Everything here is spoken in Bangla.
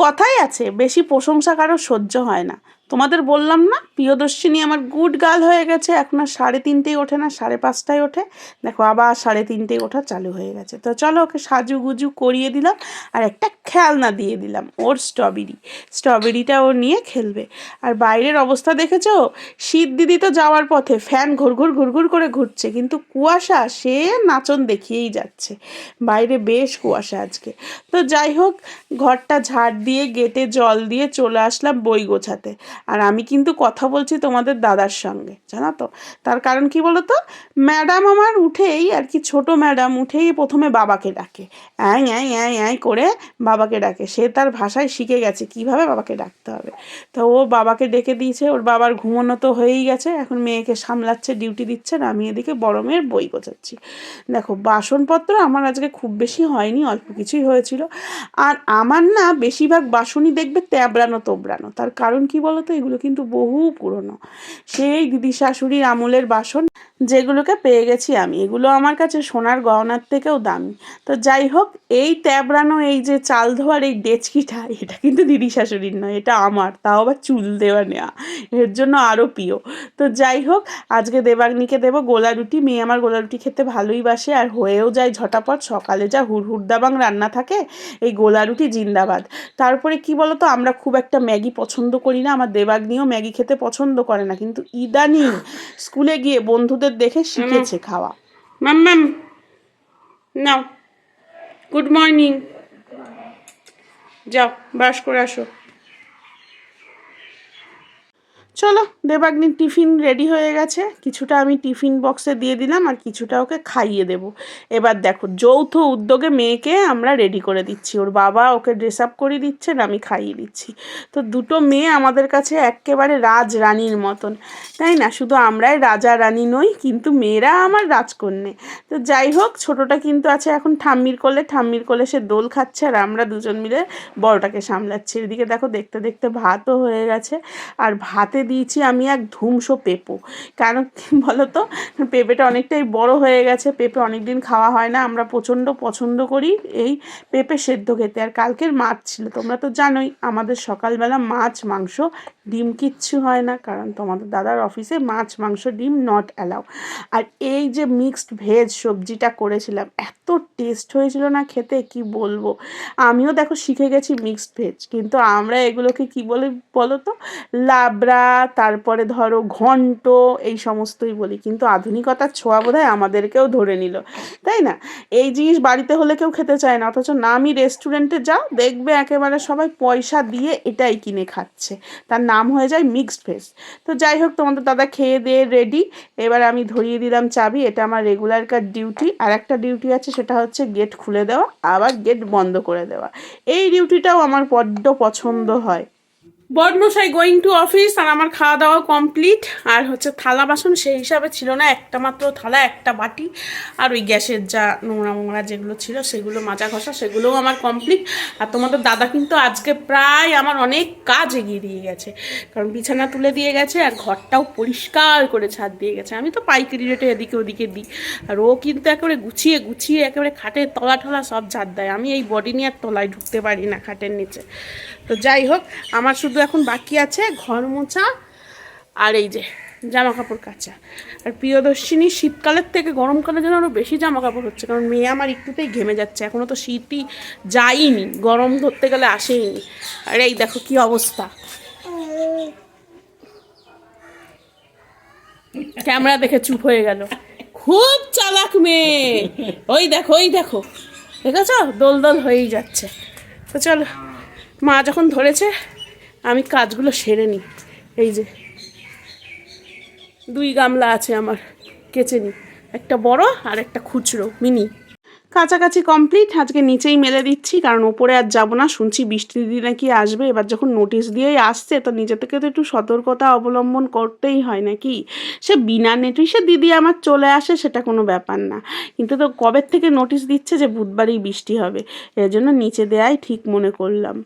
কথাই আছে বেশি প্রশংসা কারও সহ্য হয় না। তোমাদের বললাম না, প্রিয়দর্শিনী আমার গুড গার্ল হয়ে গেছে, এখন আর সাড়ে তিনটেই ওঠে না, সাড়ে পাঁচটায় ওঠে। দেখো, আবার সাড়ে তিনটেই ওঠা চালু হয়ে গেছে। তো চলো ওকে সাজু গুজু করিয়ে দিলাম, আর একটা খেলনা দিয়ে দিলাম, ওর স্ট্রবেরি। স্ট্রবেরিটা ও নিয়ে খেলবে। আর বাইরের অবস্থা দেখেছ? শীত দিদি তো যাওয়ার পথে ফ্যান ঘুরঘুর ঘুরঘুর করে ঘুরছে, কিন্তু কুয়াশা, সে নাচন দেখিয়েই যাচ্ছে। বাইরে বেশ কুয়াশা আজকে। তো যাই হোক, ঘরটা ঝাড় দিয়ে, গেটে জল দিয়ে চলে আসলাম বই গোছাতে। আর আমি কিন্তু কথা বলছি তোমাদের দাদার সঙ্গে, জানো তো? তার কারণ কি বলো তো ম্যাডাম আমার উঠেই আর কি ছোট ম্যাডাম উঠেই প্রথমে বাবাকে ডাকে। অ্যাঁ অ্যাঁ অ্যাঁ অ্যাঁ করে বাবাকে ডাকে। সে তার ভাষায় শিখে গেছে কীভাবে বাবাকে ডাকতে হবে। তো ও বাবাকে ডেকে দিয়েছে, ওর বাবার ঘুমোনো তো হয়েই গেছে, এখন মেয়েকে সামলাচ্ছে, ডিউটি দিচ্ছে আর আমি এদিকে বড় মেয়ের বই গোছাচ্ছি। দেখো, বাসনপত্র আমার আজকে খুব বেশি হয়নি, অল্প কিছুই হয়েছিল। আর আমার না বেশিরভাগ বাসনই দেখবে ট্যাবড়ানো তোবড়ানো তার কারণ কি বলো এগুলো কিন্তু বহু পুরনো। সেই দিদি শাশুড়ির আমলের বাসন যেগুলোকে পেয়ে গেছি আমি, এগুলো আমার কাছে সোনার গহনার থেকেও দামি। তো যাই হোক, এই ট্যাবড়ানো, এই যে চাল ধোয়ার এই ডেচকিটা, এটা কিন্তু দিদি শাশুড়ির নয়, এটা আমার, তাও আবার চুল দেওয়া নেওয়া এর জন্য আরও প্রিয়। তো যাই হোক, আজকে দেবাগ্নিকে দেবো গোলা রুটি মেয়ে আমার গোলা রুটি খেতে ভালোই বাসে, আর হয়েও যায় ঝটাপট, সকালে যা হুড়হুড় দাবাং রান্না থাকে, এই গোলা রুটি জিন্দাবাদ। তারপরে কি বলতো আমরা খুব একটা ম্যাগি পছন্দ করি না আমার দেবাগ্নিও ম্যাগি খেতে পছন্দ করে না কিন্তু ইদানিং স্কুলে গিয়ে বন্ধুদের দেখে শিখেছে খাওয়া। Ma'am ma'am now good morning. যাও ব্রাশ করে আসো। চলো দেবাগ্নির টিফিন রেডি হয়ে গেছে। কিছুটা আমি টিফিন বক্সে দিয়ে দিলাম আর কিছুটা ওকে খাইয়ে দেব। এবার দেখো, যৌথ উদ্যোগে মেয়েকে আমরা রেডি করে দিচ্ছি। ওর বাবা ওকে ড্রেস আপ করিয়ে দিচ্ছেন আমি খাইয়ে দিচ্ছি। তো দুটো মেয়ে আমাদের কাছে একেবারে রাজ রানীর মতন। তাই না? শুধু আমরাই রাজা রানী নই, কিন্তু মেয়েরা আমার রাজকন্যে। তো যাই হোক, ছোটোটা কিন্তু আছে এখন ঠাম্মির কোলে। ঠাম্মির কোলে সে দোল খাচ্ছে আর আমরা দুজন মিলে বড়টাকে সামলাচ্ছি। এদিকে দেখো, দেখতে দেখতে ভাতও হয়ে গেছে। আর ভাতে দিয়েছি, আমি এক ধুমসো পেঁপো। কারণ বলতো? পেঁপেটা অনেকটাই বড় হয়ে গেছে, পেঁপে অনেক দিন খাওয়া হয় না, আমরা প্রচণ্ড পছন্দ করি এই পেঁপে সেদ্ধ খেতে। আর কালকের মাছ ছিল, তোমরা তো জানোই, আমাদের সকালবেলা মাছ, মাংস, ডিম কিচ্ছু হয় না, কারণ তোমাদের দাদার অফিসে মাছ, মাংস, ডিম নট অ্যালাউ আর এই যে মিক্সড ভেজ সবজিটা করেছিলাম, এত টেস্ট হয়েছিল না খেতে, কি বলব? আমিও দেখো শিখে গেছি মিক্সড ভেজ কিন্তু আমরা এগুলোকে কি বলে বলো তো লাবড়া তারপরে ধরো ঘন্ট, এই সমস্তই বলি। কিন্তু আধুনিকতার ছোঁয়া বোধহয় আমাদেরকেও ধরে নিল, তাই না? এই জিনিস বাড়িতে হলে কেউ খেতে চায় না, অথচ নামি রেস্টুরেন্টে যাও, দেখবে একেবারে সবাই পয়সা দিয়ে এটাই কিনে খাচ্ছে। তার নাম হয়ে যায় মিক্সড ভেজ তো যাই হোক, তোমাদের দাদা খেয়ে দিয়ে রেডি এবার আমি ধরিয়ে দিলাম চাবি, এটা আমার রেগুলারকার ডিউটি আর একটা ডিউটি আছে, সেটা হচ্ছে গেট খুলে দেওয়া, আবার গেট বন্ধ করে দেওয়া। এই ডিউটিটাও আমার বড্ড পছন্দ হয়। বর্মশাই গোয়িং টু অফিস আর আমার খাওয়া দাওয়া কমপ্লিট আর হচ্ছে থালা বাসন সেই হিসাবে ছিল না, একটা মাত্র থালা, একটা বাটি। আর ওই গ্যাসের যা নোংরা মোংরা যেগুলো ছিল, সেগুলো মাজা ঘষা, সেগুলোও আমার কমপ্লিট আর তোমাদের দাদা কিন্তু আজকে প্রায় আমার অনেক কাজ এগিয়ে দিয়ে গেছে। কারণ বিছানা তুলে দিয়ে গেছে আর ঘরটাও পরিষ্কার করে ছাদ দিয়ে গেছে। আমি তো পাইকারি রেটে এদিকে ওদিকে দিই। আর ও কিন্তু একেবারে গুছিয়ে গুছিয়ে একেবারে খাটের তলা টলা সব ঝাড় দেয়। আমি এই বডি নিয়ে আর তলায় ঢুকতে পারি না খাটের নিচে। তো যাই হোক, আমার শুধু এখন বাকি আছে, ঘর মোছা আর এই যে জামা কাপড় কাচা। আর প্রিয়দর্শিনী শীতকালের থেকে গরমকালের জন্য আরও বেশি জামা কাপড় হচ্ছে, কারণ মেয়ে আমার একটুতেই ঘেমে যাচ্ছে। এখনও তো শীতই যায়নি, গরম ধরতে গেলে আসেইনি আর এই দেখো কি অবস্থা। ক্যামেরা দেখে চুপ হয়ে গেল। খুব চালাক মেয়ে। ওই দেখো ওই দেখো। দেখেছ? দোল দোল হয়েই যাচ্ছে। তো চলো, মা যখন ধরেছে আমি কাজগুলো সেরে নিই। এই যে। দুই গামলা আছে আমার, কেচে নিই। একটা বড় আর একটা খুচরো, মিনি। কাছাকাছি কমপ্লিট, আজকে নিচেই মেলে দিচ্ছি, কারণ ওপরে আর যাব না। শুনছি বৃষ্টি দিদি নাকি আসবে, এবার যখন নোটিশ দিয়েই আসছে, তো নিজে থেকে তো একটু সতর্কতা অবলম্বন করতেই হয় নাকি? সে বিনা নোটিশে দিদি আমার চলে আসে, সেটা কোনো ব্যাপার না। কিন্তু তো কবের থেকে নোটিশ দিচ্ছে যে বুধবারই বৃষ্টি হবে। এর জন্য নিচে দেয়াই ঠিক মনে করলাম।